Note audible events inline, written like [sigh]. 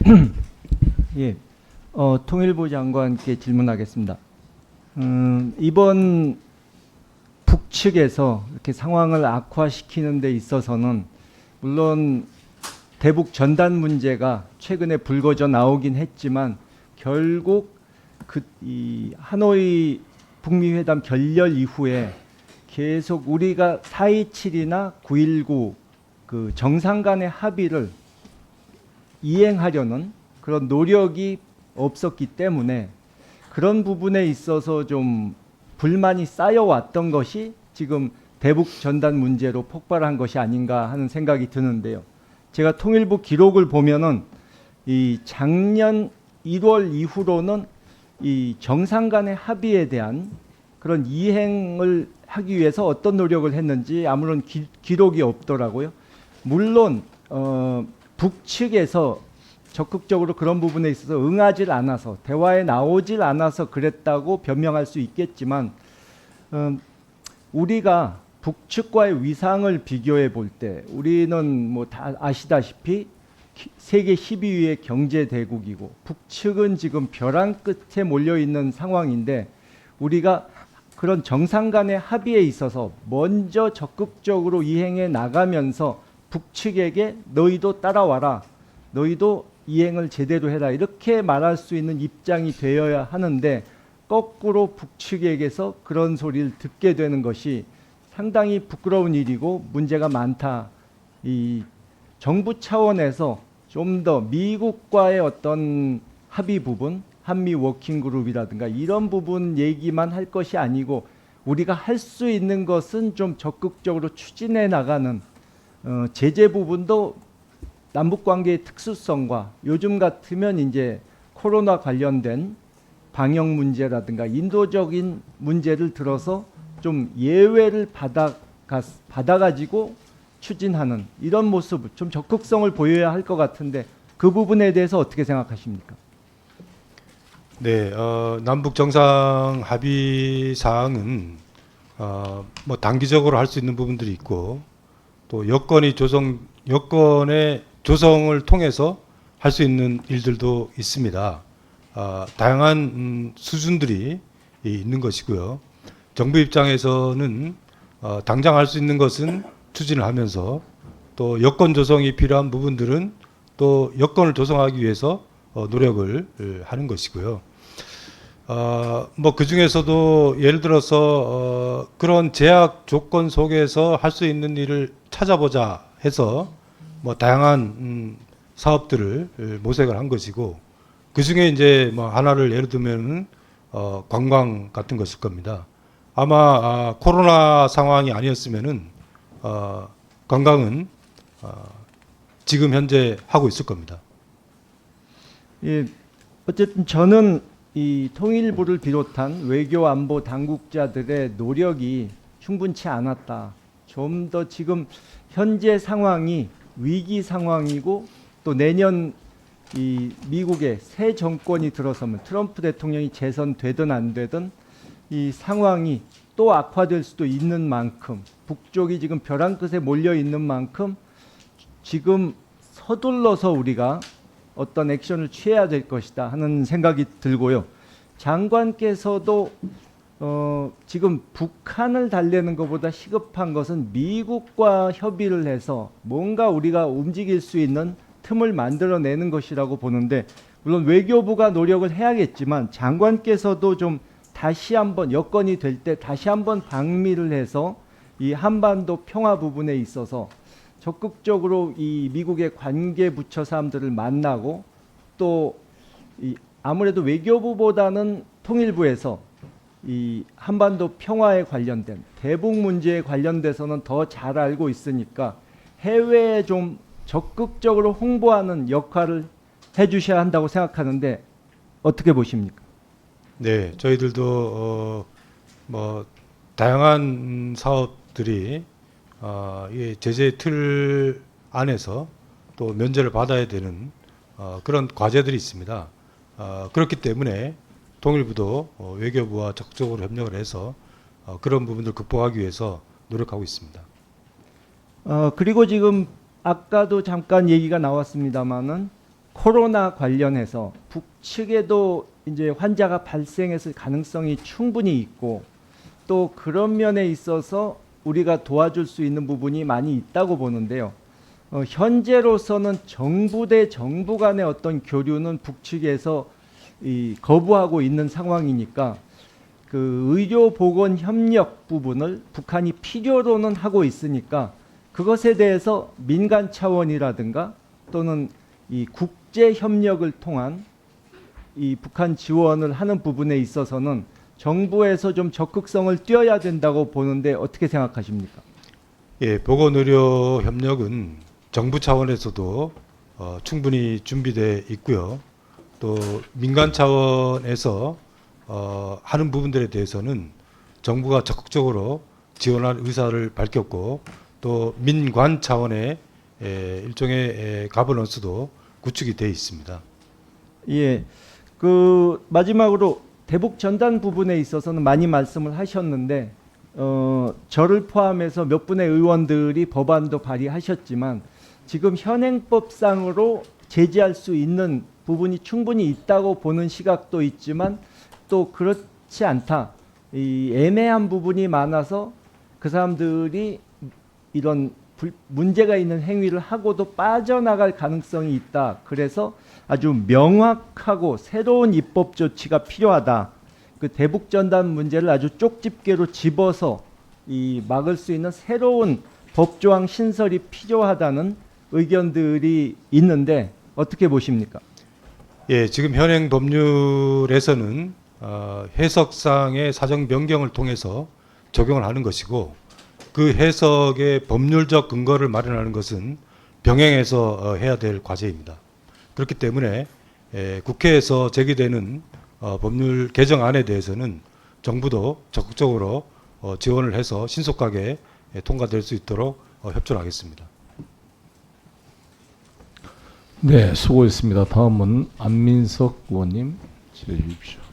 [clears throat] 예, 어, 통일부 장관께 질문하겠습니다. 음, 이번 북측에서 이렇게 상황을 악화시키는 데 있어서는 물론 대북 전단 문제가 최근에 불거져 나오긴 했지만 결국 그 이 하노이 북미 회담 결렬 이후에 계속 우리가 4.27이나 9.19 그 정상 간의 합의를 이행하려는 그런 노력이 없었기 때문에 그런 부분에 있어서 좀 불만이 쌓여왔던 것이 지금 대북 전단 문제로 폭발한 것이 아닌가 하는 생각이 드는데요. 제가 통일부 기록을 보면은 이 작년 1월 이후로는 이 정상 간의 합의에 대한 그런 이행을 하기 위해서 어떤 노력을 했는지 아무런 기, 기록이 없더라고요. 물론 어, 북측에서 적극적으로 그런 부분에 있어서 응하질 않아서 대화에 나오질 않아서 그랬다고 변명할 수 있겠지만 음, 우리가 북측과의 위상을 비교해 볼 때 우리는 뭐 다 아시다시피 기- 세계 12위의 경제 대국이고 북측은 지금 벼랑 끝에 몰려 있는 상황인데 우리가 그런 정상 간의 합의에 있어서 먼저 적극적으로 이행해 나가면서 북측에게 너희도 따라와라. 너희도 이행을 제대로 해라. 이렇게 말할 수 있는 입장이 되어야 하는데 거꾸로 북측에게서 그런 소리를 듣게 되는 것이 상당히 부끄러운 일이고 문제가 많다. 이 정부 차원에서 좀 더 미국과의 어떤 합의 부분, 한미 워킹 그룹이라든가 이런 부분 얘기만 할 것이 아니고 우리가 할 수 있는 것은 좀 적극적으로 추진해 나가는 어, 제재 부분도 남북 관계의 특수성과 요즘 같으면 이제 코로나 관련된 방역 문제라든가 인도적인 문제를 들어서 좀 예외를 받아 받아가지고 추진하는 이런 모습 좀 적극성을 보여야 할 것 같은데 그 부분에 대해서 어떻게 생각하십니까? 네, 어, 남북 정상 합의 사항은 어, 뭐 단기적으로 할 수 있는 부분들이 있고 또 여건이 조성 여건의 조성을 통해서 할 수 있는 일들도 있습니다. 아, 다양한 음, 수준들이 이- 있는 것이고요. 정부 입장에서는 어, 당장 할 수 있는 것은 추진을 하면서 또 여건 조성이 필요한 부분들은 또 여건을 조성하기 위해서 어, 노력을 을, 하는 것이고요. 어, 뭐그 중에서도 예를 들어서 어, 그런 제약 조건 속에서 할 수 있는 일을 찾아보자 해서 뭐 다양한 음, 사업들을 을, 모색을 한 것이고 그 중에 이제 뭐 하나를 예를 들면은 어, 관광 같은 것일 겁니다. 아마 아, 코로나 상황이 아니었으면은 어, 관광은 어, 지금 현재 하고 있을 겁니다. 예, 어쨌든 저는 이 통일부를 비롯한 외교 안보 당국자들의 노력이 충분치 않았다. 좀 더 지금 현재 상황이 위기 상황이고 또 내년 이 미국의 새 정권이 들어서면 트럼프 대통령이 재선되든 안 되든 이 상황이 또 악화될 수도 있는 만큼 북쪽이 지금 벼랑 끝에 몰려 있는 만큼 지금 서둘러서 우리가 어떤 액션을 취해야 될 것이다 하는 생각이 들고요. 장관께서도 어, 지금 북한을 달래는 것보다 시급한 것은 미국과 협의를 해서 뭔가 우리가 움직일 수 있는 틈을 만들어내는 것이라고 보는데 물론 외교부가 노력을 해야겠지만 장관께서도 좀 다시 한번 여건이 될 때 다시 한번 방미를 해서 이 한반도 평화 부분에 있어서 적극적으로 이 미국의 관계 부처 사람들을 만나고 또이 아무래도 외교부보다는 통일부에서 이 한반도 평화에 관련된 대북 문제에 관련돼서는 더 잘 알고 있으니까 해외에 좀 적극적으로 홍보하는 역할을 해 주셔야 한다고 생각하는데 어떻게 보십니까? 네, 저희들도 어, 뭐 다양한 음, 사업들이 어, 이 제재 틀 안에서 또 면제를 받아야 되는 어, 그런 과제들이 있습니다. 어, 그렇기 때문에 통일부도 어, 외교부와 적극적으로 협력을 해서 어, 그런 부분들 극복하기 위해서 노력하고 있습니다. 어, 그리고 지금 아까도 잠깐 얘기가 나왔습니다마는 코로나 관련해서 북측에도 이제 환자가 발생했을 가능성이 충분히 있고 또 그런 면에 있어서 우리가 도와줄 수 있는 부분이 많이 있다고 보는데요. 어, 현재로서는 정부 대 정부 간의 어떤 교류는 북측에서 이 거부하고 있는 상황이니까 그 의료 보건 협력 부분을 북한이 필요로는 하고 있으니까 그것에 대해서 민간 차원이라든가 또는 이 국제 협력을 통한 이 북한 지원을 하는 부분에 있어서는 정부에서 좀 적극성을 띄어야 된다고 보는데 어떻게 생각하십니까? 예, 보건의료 협력은 정부 차원에서도 어, 충분히 준비돼 있고요. 또 민간 차원에서 어, 하는 부분들에 대해서는 정부가 적극적으로 지원할 의사를 밝혔고 또 민관 차원의 에, 일종의 에, 가버넌스도 구축이 돼 있습니다. 예. 그 마지막으로 대북 전단 부분에 있어서는 많이 말씀을 하셨는데 어, 저를 포함해서 몇 분의 의원들이 법안도 발의하셨지만 지금 현행법상으로 제지할 수 있는 부분이 충분히 있다고 보는 시각도 있지만 또 그렇지 않다. 이 애매한 부분이 많아서 그 사람들이 이런 불- 문제가 있는 행위를 하고도 빠져나갈 가능성이 있다. 그래서 아주 명확하고 새로운 입법 조치가 필요하다. 그 대북 전단 문제를 아주 쪽집게로 집어서 이 막을 수 있는 새로운 법조항 신설이 필요하다는 의견들이 있는데 어떻게 보십니까? 예, 지금 현행 법률에서는 어, 해석상의 사정 변경을 통해서 적용을 하는 것이고 그 해석의 법률적 근거를 마련하는 것은 병행해서 어, 해야 될 과제입니다. 그렇기 때문에 에, 국회에서 제기되는 어, 법률 개정안에 대해서는 정부도 적극적으로 어, 지원을 해서 신속하게 에, 통과될 수 있도록 어, 협조하겠습니다. 네, 수고했습니다. 다음은 안민석 의원님 질의해 주십시오.